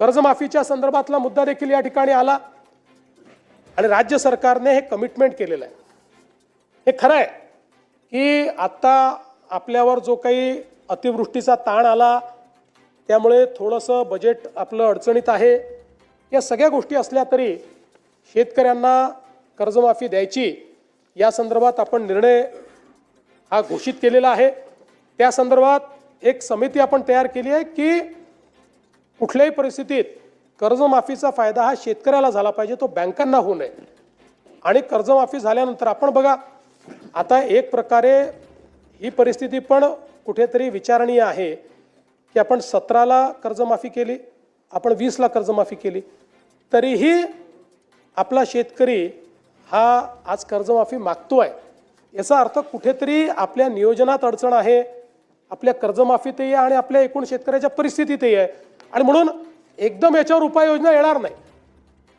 कर्जमाफीच्या संदर्भातला मुद्दा देखील या ठिकाणी आला. आणि राज्य सरकारने हे कमिटमेंट केलेलं आहे. हे खरं आहे की आत्ता आपल्यावर जो काही अतिवृष्टीचा ताण आला त्यामुळे थोडंसं बजेट आपलं अडचणीत आहे. या सगळ्या गोष्टी असल्या तरी शेतकऱ्यांना कर्जमाफी द्यायची या संदर्भात आपण निर्णय हा घोषित केलेला आहे. त्या संदर्भात एक समिती आपण तयार केली आहे की कुठल्याही परिस्थितीत कर्जमाफीचा फायदा हा शेतकऱ्याला झाला पाहिजे तो बँकांना होऊ नये. आणि कर्जमाफी झाल्यानंतर आपण बघा आता एक प्रकारे ही परिस्थिती पण कुठेतरी विचारणीय आहे की आपण सतराला कर्जमाफी केली आपण वीसला कर्जमाफी केली तरीही आपला शेतकरी हा आज कर्जमाफी मागतो आहे याचा अर्थ कुठेतरी आपल्या नियोजनात अडचण आहे आपल्या कर्जमाफीतही आहे आणि आपल्या एकूण शेतकऱ्याच्या परिस्थितीतही आहे. आणि म्हणून एकदम याच्यावर उपाययोजना येणार नाही.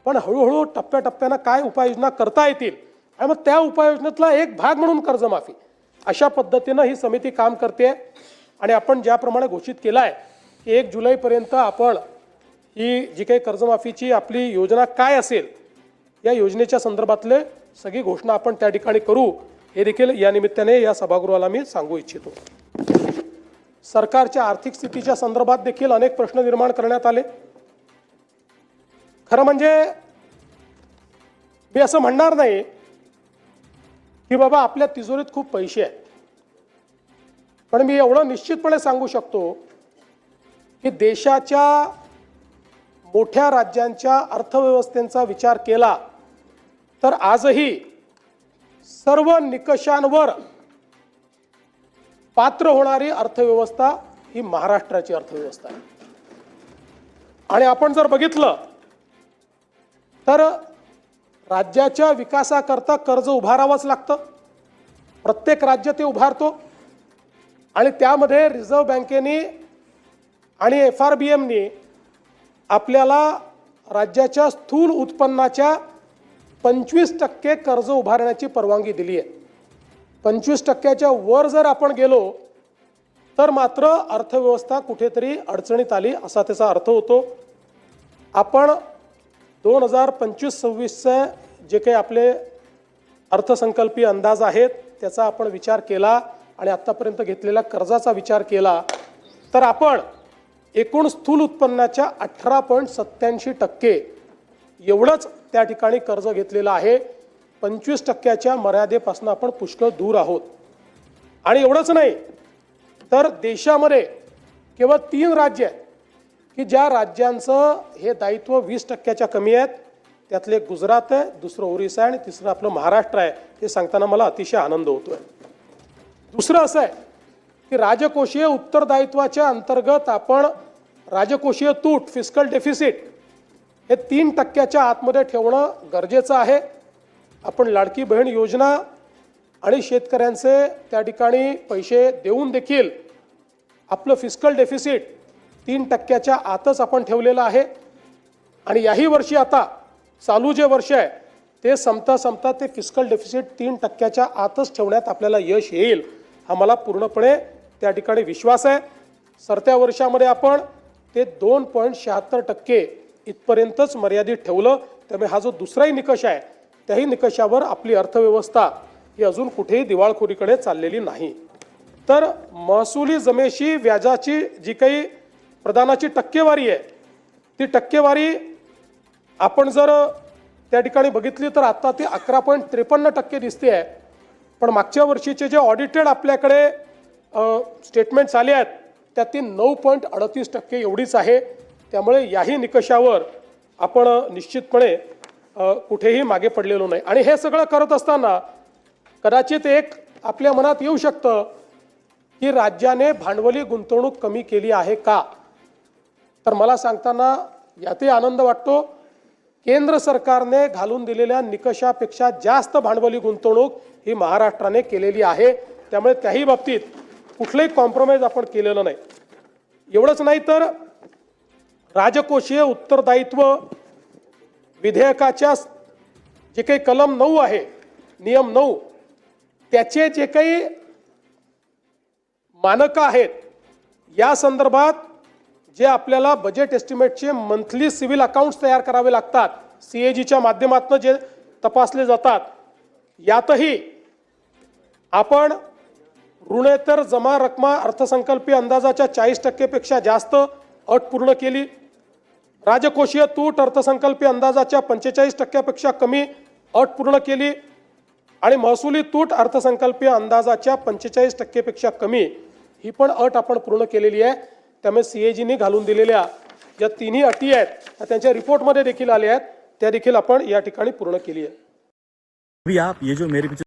पण हळूहळू टप्प्याटप्प्यानं काय उपाययोजना करता येतील आणि मग त्या उपाययोजनेतला एक भाग म्हणून कर्जमाफी. अशा पद्धतीनं ही समिती काम करते. आणि आपण ज्याप्रमाणे घोषित केलं आहे की एक जुलैपर्यंत आपण ही जी काही कर्जमाफीची आपली योजना काय असेल या योजनेच्या संदर्भातले सगळी घोषणा आपण त्या ठिकाणी करू. हे देखील या निमित्ताने या सभागृहाला मी सांगू इच्छितो. सरकारच्या आर्थिक स्थितीच्या संदर्भात देखील अनेक प्रश्न निर्माण करण्यात आले. खरं म्हणजे मी असं म्हणणार नाही की बाबा आपल्या तिजोरीत खूप पैसे आहेत. पण मी एवढं निश्चितपणे सांगू शकतो की देशाच्या मोठ्या राज्यांच्या अर्थव्यवस्थेचा विचार केला तर आजही सर्व निकषांवर पात्र होणारी अर्थव्यवस्था ही महाराष्ट्राची अर्थव्यवस्था आहे. आणि आपण जर बघितलं तर राज्याच्या विकासाकरता कर्ज उभारावंच लागतं. प्रत्येक राज्य ते उभारतो. आणि त्यामध्ये रिझर्व्ह बँकेने आणि एफ आर बी एमनी आपल्याला राज्याच्या स्थूल उत्पन्नाच्या पंचवीस टक्के कर्ज उभारण्याची परवानगी दिली आहे पंचवीस टक्क्याच्या वर जर आपण गेलो तर मात्र अर्थव्यवस्था कुठेतरी अडचणीत आली असा त्याचा अर्थ होतो. आपण दोन हजार पंचवीस सव्वीसचे जे काही आपले अर्थसंकल्पीय अंदाज आहेत त्याचा आपण विचार केला आणि आत्तापर्यंत घेतलेल्या कर्जाचा विचार केला तर आपण एकूण स्थूल उत्पन्नाच्या अठरा पॉईंट सत्याऐंशी टक्के एवढंच त्या ठिकाणी कर्ज घेतलेलं आहे. पंचवीस टक्क्याच्या मर्यादेपासून आपण पुष्कळ दूर आहोत. आणि एवढंच नाही तर देशामध्ये केवळ तीन राज्य आहेत की ज्या राज्यांचं हे दायित्व वीस टक्क्याच्या कमी आहेत. त्यातले एक गुजरात आहे दुसरं ओरिसा आहे आणि तिसरं आपलं महाराष्ट्र आहे. हे सांगताना मला अतिशय आनंद होतो आहे दुसरं असं आहे की राजकोषीय उत्तरदायित्वाच्या अंतर्गत आपण राजकोषीय तूट फिस्कल डेफिसिट हे तीन टक्क्याच्या आतमध्ये ठेवणं गरजेचं आहे. आपण लाडकी बहीण योजना आणि शेतकऱ्यांचे त्या ठिकाणी पैसे देऊन देखील आपलं फिस्कल डेफिसिट तीन टक्क्याच्या आतच आपण ठेवलेलं आहे. आणि याही वर्षी आता चालू जे वर्ष आहे ते संपता संपता ते फिस्कल डेफिसिट तीन टक्क्याच्या आतच ठेवण्यात आपल्याला यश येईल हा मला पूर्णपणे त्या ठिकाणी विश्वास आहे. सरत्या वर्षामध्ये आपण ते दोन पॉईंट शहात्तर टक्के इथपर्यंतच मर्यादित ठेवलं. त्यामुळे हा जो दुसराही निकष आहे त्याही निकषावर आपली अर्थव्यवस्था ही अजून कुठेही दिवाळखोरीकडे चाललेली नाही. तर महसुली जमेशी व्याजाची जी काही प्रदानाची टक्केवारी आहे ती टक्केवारी आपण जर त्या ठिकाणी बघितली तर आत्ता ती अकरा पॉईंट त्रेपन्न टक्के दिसते आहे. पण मागच्या वर्षीचे जे ऑडिटेड आपल्याकडे स्टेटमेंट्स आले आहेत त्यात ती नऊ पॉईंट अडतीस टक्के एवढीच आहे. त्यामुळे याही निकषावर आपण निश्चितपणे कुठेही मागे पडलेलो नाही. आणि हे सगळं करत असताना कदाचित एक आपल्या मनात येऊ शकतं की राज्याने भांडवली गुंतवणूक कमी केली आहे का? तर मला सांगताना यातही आनंद वाटतो. केंद्र सरकारने घालून दिलेल्या निकषापेक्षा जास्त भांडवली गुंतवणूक ही महाराष्ट्राने केलेली आहे. त्यामुळे त्याही बाबतीत कुठलंही कॉम्प्रोमाइज आपण केलेलं नाही. एवढंच नाही तर राजकोषीय उत्तरदायित्व विधेयकाच्या जे काही कलम नऊ आहे नियम नऊ त्याचे जे काही मानकं आहेत या संदर्भात जे आपल्याला बजेट एस्टिमेटचे मंथली सिव्हिल अकाउंट्स तयार करावे लागतात सी ए जीच्या माध्यमातून जे तपासले जातात यातही आपण ऋणेतर जमा रकमा अर्थसंकल्पीय अंदाजाच्या चाळीस टक्केपेक्षा जास्त अट पूर्ण केली. राजकोषीय तूट अर्थसंकल्पीय अंदाजाच्या पंचेचाळीस टक्क्यापेक्षा कमी अट पूर्ण केली आणि महसुली तूट अर्थसंकल्पीय अंदाजाच्या पंचेचाळीस टक्केपेक्षा कमी ही पण अट आपण पूर्ण केलेली आहे. त्यामुळे सीएजीने घालून दिलेल्या ज्या तिन्ही अटी आहेत त्या त्यांच्या रिपोर्टमध्ये देखील आल्या आहेत. त्या देखील आपण या ठिकाणी पूर्ण केली आहे.